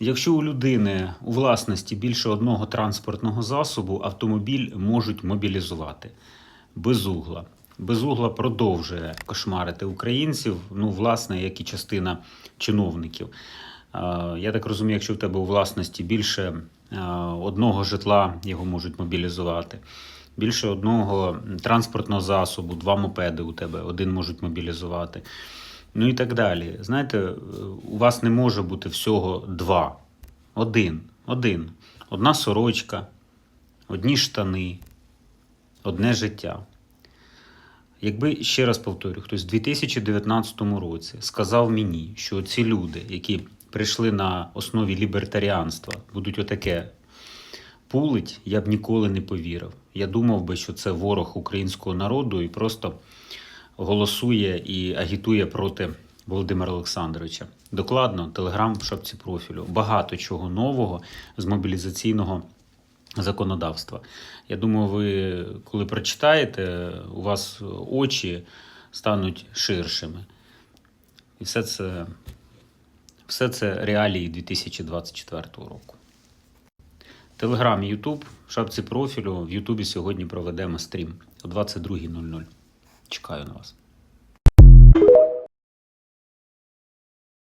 Якщо у людини у власності більше одного транспортного засобу, автомобіль можуть мобілізувати. Безугла. Безугла продовжує кошмарити українців, ну, власне, як і частина чиновників. Я так розумію, якщо в тебе у власності більше одного житла, його можуть мобілізувати. Більше одного транспортного засобу, два мопеди у тебе, один можуть мобілізувати. Ну і так далі. Знаєте, е, у вас не може бути всього два. Один. Один. Одна сорочка, одні штани, одне життя. Якби ще раз повторю, хтось в 2019 році сказав мені, що ці люди, які прийшли на основі лібертаріанства, будуть отаке пулить, я б ніколи не повірив. Я думав би, що це ворог українського народу і просто голосує і агітує проти Володимира Олександровича. Докладно, телеграм в шапці профілю. Багато чого нового з мобілізаційного законодавства. Я думаю, ви коли прочитаєте, у вас очі стануть ширшими. І все це, все це реалії 2024 року. Телеграм, Ютуб, в шапці профілю. В Ютубі сьогодні проведемо стрім о 22.00. Чекаю на вас.